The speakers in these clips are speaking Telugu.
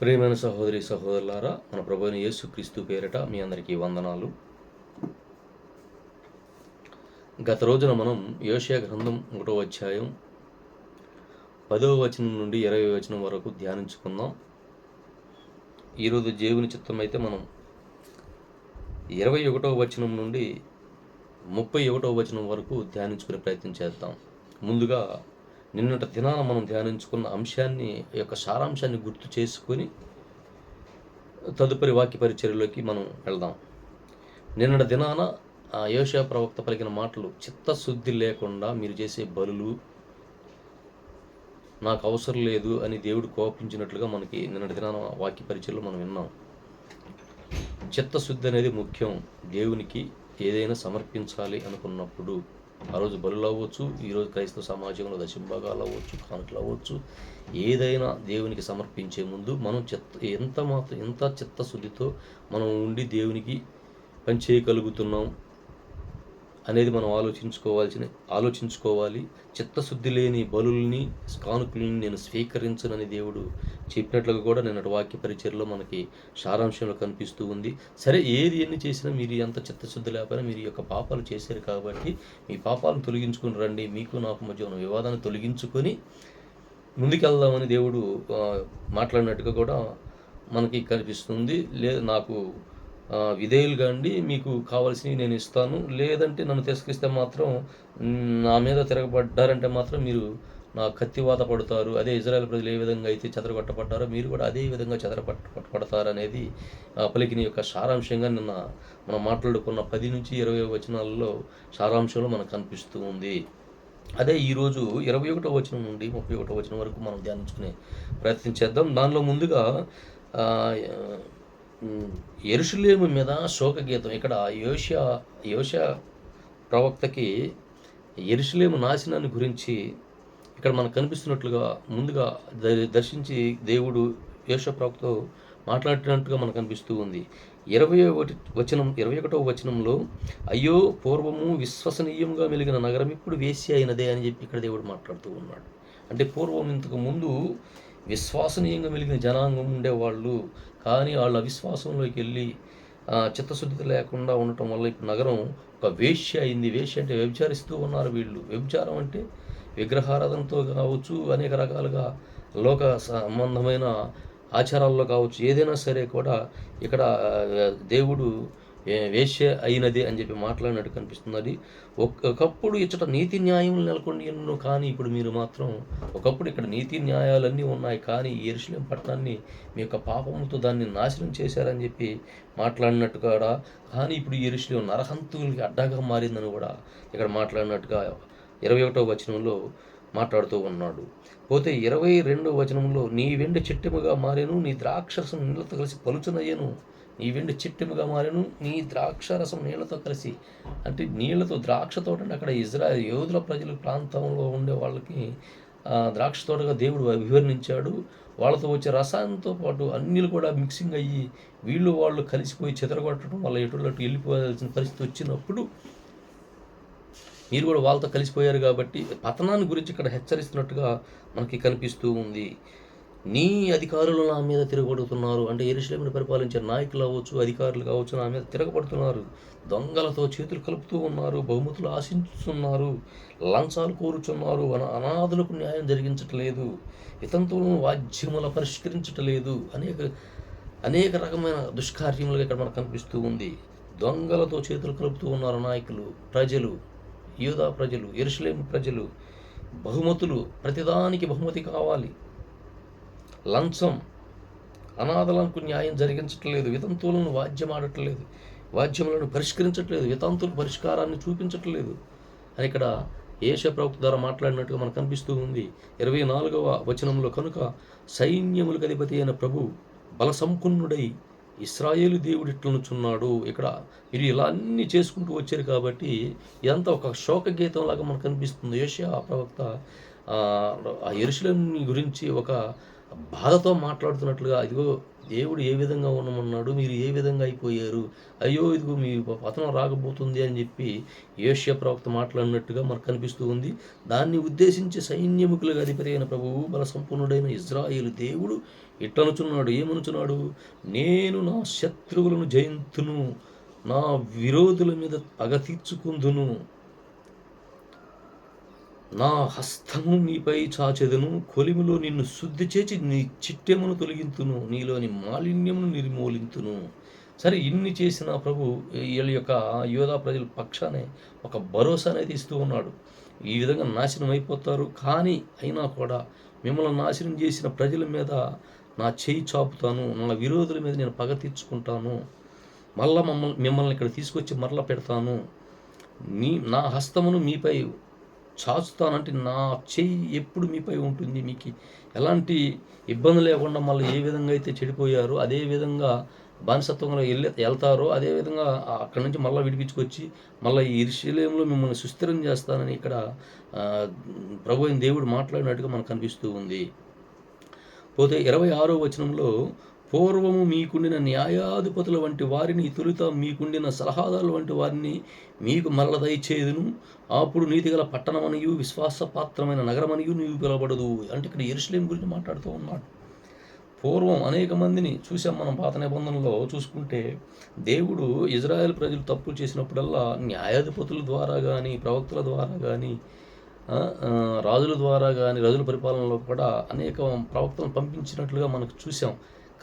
ప్రియమైన సహోదరి సహోదరులారా మన ప్రభుత్వ యేసుక్రీస్తు పేరిట మీ అందరికీ వందనాలు. గత రోజున మనం యోషియా గ్రంథం ఒకటో అధ్యాయం పదవ వచనం నుండి ఇరవై వచనం వరకు ధ్యానించుకుందాం. ఈరోజు దేవుని చిత్తం అయితే మనం ఇరవై ఒకటో వచనం నుండి ముప్పై ఒకటో వచనం వరకు ధ్యానించుకునే ప్రయత్నం చేద్దాం. ముందుగా నిన్నటి దినాన మనం ధ్యానించుకున్న అంశాన్ని యొక్క సారాంశాన్ని గుర్తు చేసుకొని తదుపరి వాక్య పరిచర్యలోకి మనం వెళ్దాం. నిన్నటి దినాన ఆ యోషా ప్రవక్త పలికిన మాటలు చిత్తశుద్ధి లేకుండా మీరు చేసే బలులు నాకు అవసరం లేదు అని దేవుడు కోపించినట్లుగా మనకి నిన్నటి దినాన వాక్య పరిచయలో మనం విన్నాం. చిత్తశుద్ధి అనేది ముఖ్యం. దేవునికి ఏదైనా సమర్పించాలి అనుకున్నప్పుడు ఆ రోజు బలులు అవ్వచ్చు ఈరోజు క్రైస్తవ సమాజంలో దశంభాగాలు అవ్వచ్చు కానుకలు అవ్వచ్చు ఏదైనా దేవునికి సమర్పించే ముందు మనం చెత్త ఎంత మాత్రం ఎంత చిత్తశుద్ధితో మనం ఉండి దేవునికి పని చేయగలుగుతున్నాం అనేది మనం ఆలోచించుకోవాల్సిన ఆలోచించుకోవాలి. చిత్తశుద్ధి లేని బలుల్ని కానుకల్ని నేను స్వీకరించనని దేవుడు చెప్పినట్లుగా కూడా నిన్నటి వాక్య పరిచయలో మనకి సారాంశంలో కనిపిస్తూ ఉంది. సరే ఏది ఎన్ని చేసినా మీరు ఎంత చిత్తశుద్ధి లేకపోయినా మీరు ఈ యొక్క పాపాలు చేశారు కాబట్టి మీ పాపాలను తొలగించుకుని రండి. మీకు నాకు మధ్య ఉన్న వివాదాన్ని తొలగించుకొని ముందుకెళ్దామని దేవుడు మాట్లాడినట్టుగా కూడా మనకి కనిపిస్తుంది. లేదు నాకు విధేయులు విధేయులుగా మీకు కావాల్సినవి నేను ఇస్తాను. లేదంటే నన్ను తిరస్కరిస్తే మాత్రం నా మీద తిరగబడ్డారంటే మాత్రం మీరు నా కత్తివాత పడతారు. అదే ఇజ్రాయెల్ ప్రజలు ఏ విధంగా అయితే చెదరగొట్టబడ్డారో మీరు కూడా అదే విధంగా చెదరపట్టబడతారు అనేది పలికిన యొక్క సారాంశంగా నిన్న మనం మాట్లాడుకున్న పది నుంచి ఇరవై వచనాలలో సారాంశంలో మనకు కనిపిస్తూ ఉంది. అదే ఈరోజు ఇరవై ఒకటో వచనం నుండి ముప్పై ఒకటో వచనం వరకు మనం ధ్యానించుకునే ప్రయత్నం చేద్దాం. దానిలో ముందుగా ఎరుషులేము మీద శోక గీతం ఇక్కడ యోషా యోషా ప్రవక్తకి ఎరుషులేము నాశనాన్ని గురించి ఇక్కడ మనకు కనిపిస్తున్నట్లుగా ముందుగా ద- దర్శించి దేవుడు యోషా ప్రవక్తతో మాట్లాడినట్టుగా మనకు కనిపిస్తూ ఉంది. ఇరవై ఒకటి వచనం ఇరవై ఒకటో వచనంలో అయ్యో పూర్వము విశ్వసనీయంగా మెలిగిన నగరం ఇప్పుడు వేసి అయినదే అని చెప్పి ఇక్కడ దేవుడు మాట్లాడుతూ ఉన్నాడు. అంటే పూర్వం ఇంతకు ముందు విశ్వసనీయంగా మెలిగిన జనాంగం ఉండేవాళ్ళు. కానీ వాళ్ళ అవిశ్వాసంలోకి వెళ్ళి చిత్తశుద్ధి లేకుండా ఉండటం వల్ల ఇప్పుడు నగరం ఒక వేష్య అయింది. వేష్య అంటే వ్యభిచారిస్తూ ఉన్నారు వీళ్ళు. వ్యభిచారం అంటే విగ్రహారాధనతో కావచ్చు అనేక రకాలుగా లోక సంబంధమైన ఆచారాల్లో కావచ్చు. ఏదైనా సరే కూడా ఇక్కడ దేవుడు వేశ్య అయినది అని చెప్పి మాట్లాడినట్టు కనిపిస్తున్నది ఒక- ఒకప్పుడు ఇచ్చట నీతి న్యాయం నెలకొని ఎన్నో కానీ ఇప్పుడు మీరు మాత్రం ఒకప్పుడు ఇక్కడ నీతి న్యాయాలన్నీ ఉన్నాయి కానీ ఈ ఎరుసలేం పట్టణాన్ని మీ యొక్క పాపముతో దాన్ని నాశనం చేశారని చెప్పి మాట్లాడినట్టు కూడా? కానీ ఇప్పుడు ఈ ఎరుసలేం నరహంతులకి అడ్డాగా మారిందని కూడా ఇక్కడ మాట్లాడినట్టుగా ఇరవై ఒకటో వచనంలో మాట్లాడుతూ ఉన్నాడు. పోతే ఇరవై రెండో వచనంలో నీ వెండి చిట్టెముగా మారేను నీ ద్రాక్షరసం నీళ్ళతో కలిసి పలుచునయ్యను నీ వెండి చిట్టెముగా మారెను నీ ద్రాక్షరసం నీళ్ళతో కలిసి. అంటే నీళ్ళతో ద్రాక్ష తోట అంటే అక్కడ ఇజ్రాయల్ యోధుల ప్రజల ప్రాంతంలో ఉండే వాళ్ళకి ద్రాక్ష తోటగా దేవుడు వివరించాడు వాళ్ళతో వచ్చే రసాయనంతో పాటు అన్నిలు కూడా మిక్సింగ్ అయ్యి వీళ్ళు వాళ్ళు కలిసిపోయి చెదరగొట్టడం వాళ్ళ ఎటులట్టు వెళ్ళిపోవాల్సిన పరిస్థితి వచ్చినప్పుడు మీరు కూడా వాళ్ళతో కలిసిపోయారు కాబట్టి పతనాన్ని గురించి ఇక్కడ హెచ్చరిస్తున్నట్టుగా మనకి కనిపిస్తూ ఉంది. నీ అధికారులు నా మీద తిరగబడుతున్నారు అంటే ఎరుశలేమిని పరిపాలించే నాయకులు అవ్వచ్చు అధికారులు కావచ్చు నా మీద తిరగబడుతున్నారు. దొంగలతో చేతులు కలుపుతూ ఉన్నారు బహుమతులు ఆశించుతున్నారు లంచాలు కోరుచున్నారు. అన- అనాథులకు న్యాయం జరిగించట్లేదు. ఇతంతులను వాద్యముల పరిష్కరించట్లేదు. అనేక అనేక రకమైన దుష్కార్యములుగా ఇక్కడ మనకు కనిపిస్తూ ఉంది. దొంగలతో చేతులు కలుపుతూ ఉన్నారు నాయకులు ప్రజలు యూదా ప్రజలు ఎరుసలేం ప్రజలు. బహుమతులు ప్రతిదానికి బహుమతి కావాలి. లంచం. అనాథలకు న్యాయం జరిగించట్లేదు. వితంతువులను వాద్యం ఆడట్లేదు వాద్యములను పరిష్కరించట్లేదు. వితంతుల పరిష్కారాన్ని చూపించట్లేదు. అని ఇక్కడ ఏష ప్రవక్త ద్వారా మాట్లాడినట్టుగా మనకు కనిపిస్తూ ఉంది. ఇరవై నాలుగవ వచనంలో కనుక సైన్యములకు అధిపతి అయిన ప్రభు బలసంపన్నుడై ఇస్రాయేలు దేవుడు ఇట్లనుచున్నాడు ఇక్కడ మీరు ఇలా అన్ని చేసుకుంటూ వచ్చారు కాబట్టి ఇదంతా ఒక శోక గీతంలాగా మనకు కనిపిస్తుంది. ఏషియా ప్రవక్త ఆ, ఆ గురించి ఒక బాధతో మాట్లాడుతున్నట్లుగా ఇదిగో దేవుడు ఏ విధంగా ఉండమన్నాడు మీరు ఏ విధంగా అయిపోయారు? అయ్యో ఇదిగో మీ పతనం రాకపోతుంది అని చెప్పి యోష్య ప్రవక్త మాట్లాడినట్టుగా మనకు కనిపిస్తూ ఉంది. దాన్ని ఉద్దేశించి సైన్యముకులుగా అధిపతి అయిన ప్రభువు బల సంపన్నుడైన ఇజ్రాయేలు దేవుడు ఇట్టనుచున్నాడు ఏమనుచున్నాడు? నేను నా శత్రువులను జయింతును నా విరోధుల మీద పగ తీర్చుకుందును నా హస్తము నీపై చాచెదను కొలిమిలో నిన్ను శుద్ధి చేసి నీ చిట్టెమును తొలగింతును నీలోని మాలిన్యమును నిర్మూలింతును. సరే ఇన్ని చేసిన ప్రభు వీళ్ళ యొక్క యోధా ప్రజల పక్షానే ఒక భరోసా అనేది ఇస్తూ ఉన్నాడు. ఈ విధంగా నాశనం అయిపోతారు. కానీ అయినా కూడా మిమ్మల్ని నాశనం చేసిన ప్రజల మీద నా చేయి చాపుతాను నా విరోధుల మీద నేను పగ తీర్చుకుంటాను. మళ్ళా మమ్మల్ని మిమ్మల్ని ఇక్కడ తీసుకొచ్చి మరల పెడతాను. నీ నా హస్తమును మీపై చాచుతానంటే నా చెయ్యి ఎప్పుడు మీపై ఉంటుంది మీకు ఎలాంటి ఇబ్బంది లేకుండా మళ్ళీ ఏ విధంగా అయితే చెడిపోయారో అదే విధంగా బానిసత్వంలో వెళ్ళి వెళ్తారో అదేవిధంగా అక్కడి నుంచి మళ్ళీ విడిపించుకొచ్చి మళ్ళీ ఈ ఇరుషులేంలో మిమ్మల్ని సుస్థిరం చేస్తానని ఇక్కడ ప్రభు అయిన దేవుడు మాట్లాడినట్టుగా మనకు కనిపిస్తూ ఉంది. పోతే ఇరవై ఆరో వచనంలో పూర్వము మీకుండిన న్యాయాధిపతుల వంటి వారిని తొలుత మీకుండిన సలహాదారుల వంటి వారిని మీకు మరల దయచేదును అప్పుడు నీతిగల పట్టణమనియు విశ్వాసపాత్రమైన నగరమనియు నీవు పిలవబడదు అంటే ఇక్కడ ఎరుసలేం గురించి మాట్లాడుతూ ఉన్నాడు. పూర్వం అనేక మందిని చూసాం మనం పాత నిబంధనలో చూసుకుంటే దేవుడు ఇజ్రాయెల్ ప్రజలు తప్పులు చేసినప్పుడల్లా న్యాయాధిపతుల ద్వారా కానీ ప్రవక్తల ద్వారా కానీ రాజుల ద్వారా కానీ రాజుల పరిపాలనలో కూడా అనేక ప్రవక్తలను పంపించినట్లుగా మనకు చూసాం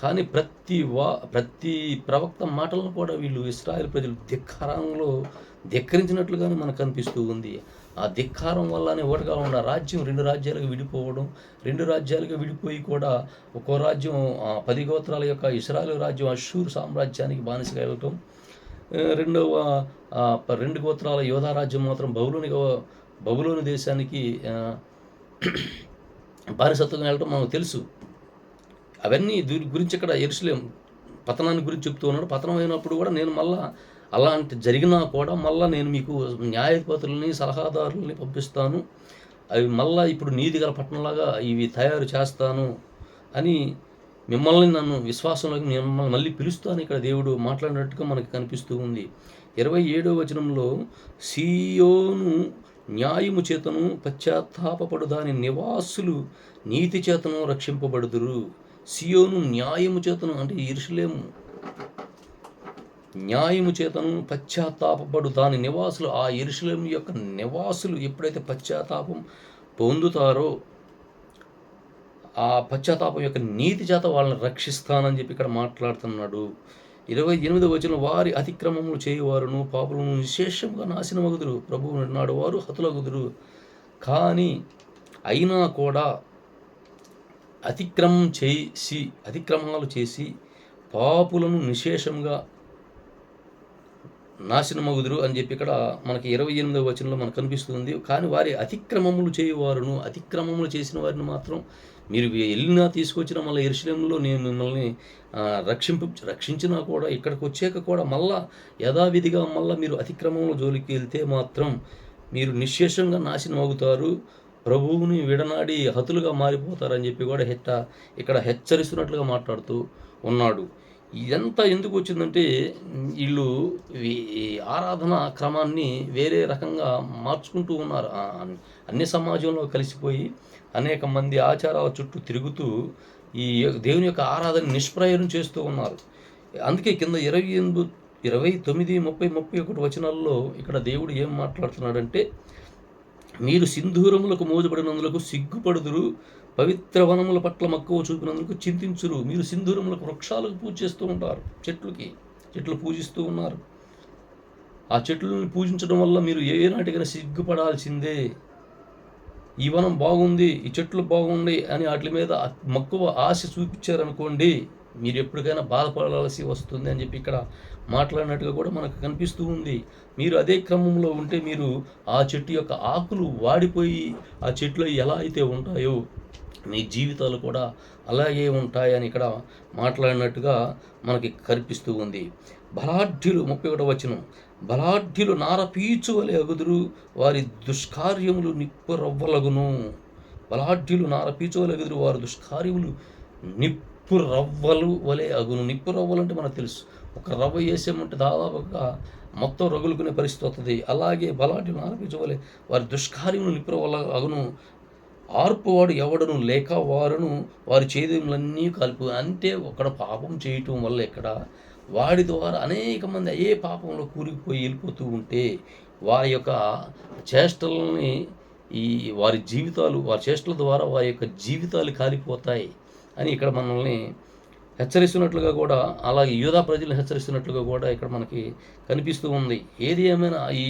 కానీ ప్రతి వా ప్రతి ప్రవక్త మాటలను కూడా వీళ్ళు ఇస్రాయల్ ప్రజలు ధిక్కారంలో ధిక్కరించినట్లుగానే మనకు కనిపిస్తూ ఉంది. ఆ ధిక్కారం వల్లనే ఒకటిగా ఉన్న రాజ్యం రెండు రాజ్యాలుగా విడిపోవడం రెండు రాజ్యాలుగా విడిపోయి కూడా ఒక్కో రాజ్యం పది గోత్రాల యొక్క ఇస్రాయల్ రాజ్యం అషూర్ సామ్రాజ్యానికి బానిసగా వెళ్ళటం రెండవ రెండు గోత్రాల యోధా రాజ్యం మాత్రం బహులోని బహులోని దేశానికి బానిసత్వంగా వెళ్ళటం మనకు తెలుసు. అవన్నీ దీని గురించి ఇక్కడ ఎరుసలేం పతనాన్ని గురించి చెప్తూ ఉన్నాడు. పతనం అయినప్పుడు కూడా నేను మళ్ళా అలాంటి జరిగినా కూడా మళ్ళా నేను మీకు న్యాయపతులని సలహాదారులని పంపిస్తాను. అవి మళ్ళా ఇప్పుడు నీతి గల పట్టణంలాగా ఇవి తయారు చేస్తాను అని మిమ్మల్ని నన్ను విశ్వాసంలోకి మిమ్మల్ని మళ్ళీ పిలుస్తాను. ఇక్కడ దేవుడు మాట్లాడినట్టుగా మనకి కనిపిస్తూ ఉంది. ఇరవై ఏడో వచనంలో సీయోను న్యాయము చేతను పశ్చాత్తాపపడు దాని నివాసులు నీతి చేతను రక్షింపబడుదురు. సియోను న్యాయము చేతను అంటే ఇరుషులేము. న్యాయము చేతను పశ్చాత్తాపడు దాని నివాసులు. ఆ ఇరుషులేం యొక్క నివాసులు ఎప్పుడైతే పశ్చాత్తాపం పొందుతారో ఆ పశ్చాత్తాపం యొక్క నీతి చేత వాళ్ళని రక్షిస్తానని చెప్పి ఇక్కడ మాట్లాడుతున్నాడు. ఇరవై ఎనిమిది వచ్చిన వారి అతిక్రమములు చేయువారును పాపులను విశేషంగా నాశనమగుదురు. ప్రభువు నాడు వారు హతులగుదురు. కానీ అయినా కూడా అతిక్రమం చేసి అతిక్రమాలు చేసి పాపులను నిశేషంగా నాశనమగుదురు అని చెప్పి ఇక్కడ మనకి ఇరవై ఎనిమిదవ వచనంలో మనకు కనిపిస్తుంది. కానీ వారి అతిక్రమములు చేయువారును అతిక్రమములు చేసిన వారిని మాత్రం మీరు వెళ్ళినా తీసుకొచ్చిన మళ్ళీ ఎరుశలంలో నేను మిమ్మల్ని రక్షింపు రక్షించినా కూడా ఇక్కడికి వచ్చాక కూడా మళ్ళా యథావిధిగా మళ్ళీ మీరు అతిక్రమంలో జోలికి వెళ్తే మాత్రం మీరు నిశ్శేషంగా నాశనం అవుతారు ప్రభువుని విడనాడి హతులుగా మారిపోతారని చెప్పి కూడా హెచ్చ ఇక్కడ హెచ్చరిస్తున్నట్లుగా మాట్లాడుతూ ఉన్నాడు. ఇదంతా ఎందుకు వచ్చిందంటే వీళ్ళు ఈ ఆరాధన క్రమాన్ని వేరే రకంగా మార్చుకుంటూ ఉన్నారు. అన్ని సమాజంలో కలిసిపోయి అనేక మంది ఆచారాల చుట్టూ తిరుగుతూ ఈ దేవుని యొక్క ఆరాధన నిష్ప్రయోజనం చేస్తూ ఉన్నారు. అందుకే కింద ఇరవై ఎనిమిది ఇరవై తొమ్మిది ముప్పై ముప్పై ఒకటి వచనాల్లో ఇక్కడ దేవుడు ఏం మాట్లాడుతున్నాడంటే మీరు సింధూరములకు మోజపడినందులకు సిగ్గుపడుదురు పవిత్ర వనముల పట్ల మక్కువ చూపినందుకు చింతించురు. మీరు సింధూరములకు వృక్షాలకు పూజ చేస్తూ ఉంటారు చెట్లకి చెట్లు పూజిస్తూ ఉన్నారు. ఆ చెట్లను పూజించడం వల్ల మీరు ఏ నాటికైనా సిగ్గుపడాల్సిందే. ఈ వనం బాగుంది ఈ చెట్లు బాగుంది అని వాటి మీద మక్కువ ఆశ చూపించారనుకోండి మీరు ఎప్పటికైనా బాధపడాల్సి వస్తుంది అని చెప్పి ఇక్కడ మాట్లాడినట్టుగా కూడా మనకు కనిపిస్తూ ఉంది. మీరు అదే క్రమంలో ఉంటే మీరు ఆ చెట్టు యొక్క ఆకులు వాడిపోయి ఆ చెట్లు ఎలా అయితే ఉంటాయో మీ జీవితాలు కూడా అలాగే ఉంటాయని ఇక్కడ మాట్లాడినట్టుగా మనకి కనిపిస్తూ ఉంది. బలాఢ్యులు ముప్పై ఒకటో వచనం. బలాఢ్యులు నారపీచువలే అగుదురు వారి దుష్కార్యములు నిప్పురవ్వలగును. బలాఢ్యులు నారపీచు వలె అగుదురు వారి దుష్కార్యములు నిప్పు నిప్పు రవ్వలు వలె అగును. నిప్పు రవ్వలు అంటే మనకు తెలుసు. ఒక రవ్వ వేసేమంటే దాదాపుగా మొత్తం రగులుకునే పరిస్థితి వస్తుంది అలాగే బలాటి ఆరోపించవలే వారి దుష్కార్యములు నిప్పు రవ్వల అగును. ఆర్పువాడు ఎవడను లేక వారును వారి చేతులన్నీ కలుపు అంటే ఒకడు పాపం చేయటం వల్ల ఇక్కడ వాడి ద్వారా అనేక మంది ఏ పాపంలో కూరుకుపోయి వెళ్ళిపోతూ ఉంటే వారి యొక్క చేష్టలని ఈ వారి జీవితాలు వారి చేష్టల ద్వారా వారి యొక్క జీవితాలు కాలిపోతాయి. అని ఇక్కడ మనల్ని హెచ్చరిస్తున్నట్లుగా కూడా అలాగే యూదా ప్రజలను హెచ్చరిస్తున్నట్లుగా కూడా ఇక్కడ మనకి కనిపిస్తూ ఉంది. ఏది ఏమైనా ఈ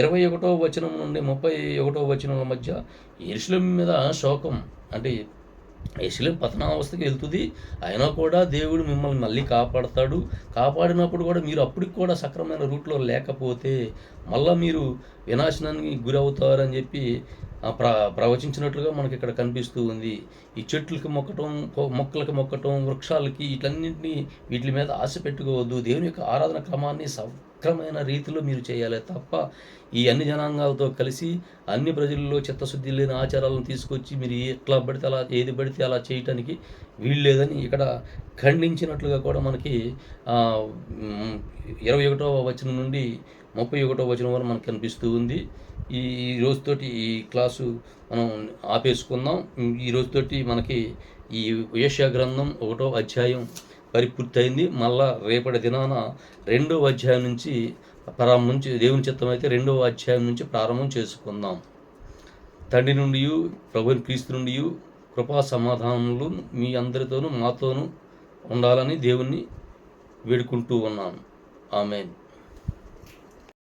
ఇరవై ఒకటో వచనం నుండి ముప్పై ఒకటో వచనం మధ్య ఎరుసలేం మీద శోకం అంటే ఎరుసలేం పతనావస్థకి వెళ్తుంది. అయినా కూడా దేవుడు మిమ్మల్ని మళ్ళీ కాపాడతాడు. కాపాడినప్పుడు కూడా మీరు అప్పటికి కూడా సక్రమైన రూట్లో లేకపోతే మళ్ళీ మీరు వినాశనానికి గురవుతారని చెప్పి ప్ర ప్రవచించినట్లుగా మనకి ఇక్కడ కనిపిస్తూ ఉంది. ఈ చెట్లకి మొక్కటం మొక్కలకు మొక్కలకి మొక్కటం వృక్షాలకి వీటన్నింటినీ వీటి మీద ఆశ పెట్టుకోవద్దు. దేవుని యొక్క ఆరాధన క్రమాన్ని సక్రమైన రీతిలో మీరు చేయాలి తప్ప ఈ అన్ని జనాంగాలతో కలిసి అన్ని ప్రజల్లో చిత్తశుద్ధి లేని ఆచారాలను తీసుకొచ్చి మీరు ఎట్లా పడితే అలా ఏది పడితే అలా చేయటానికి వీల్లేదని ఇక్కడ ఖండించినట్లుగా కూడా మనకి ఇరవై ఒకటో వచనం నుండి ముప్పై ఒకటో వచనం వరకు మనకు కనిపిస్తూ ఉంది. ఈ రోజుతోటి ఈ క్లాసు మనం ఆపేసుకుందాం. ఈ రోజుతోటి మనకి ఈ ఏషియా గ్రంథం ఒకటో అధ్యాయం పరిపూర్తయింది. మళ్ళా రేపటి దినాన రెండవ అధ్యాయం నుంచి ప్రారంభం దేవుని చిత్తం అయితే రెండవ అధ్యాయం నుంచి ప్రారంభం చేసుకుందాం. తండ్రి నుండి ప్రభుని క్రీస్తు నుండి కృపా సమాధానములు మీ అందరితోనూ మాతోనూ ఉండాలని దేవుణ్ణి వేడుకుంటూ ఉన్నాను ఆమెన్.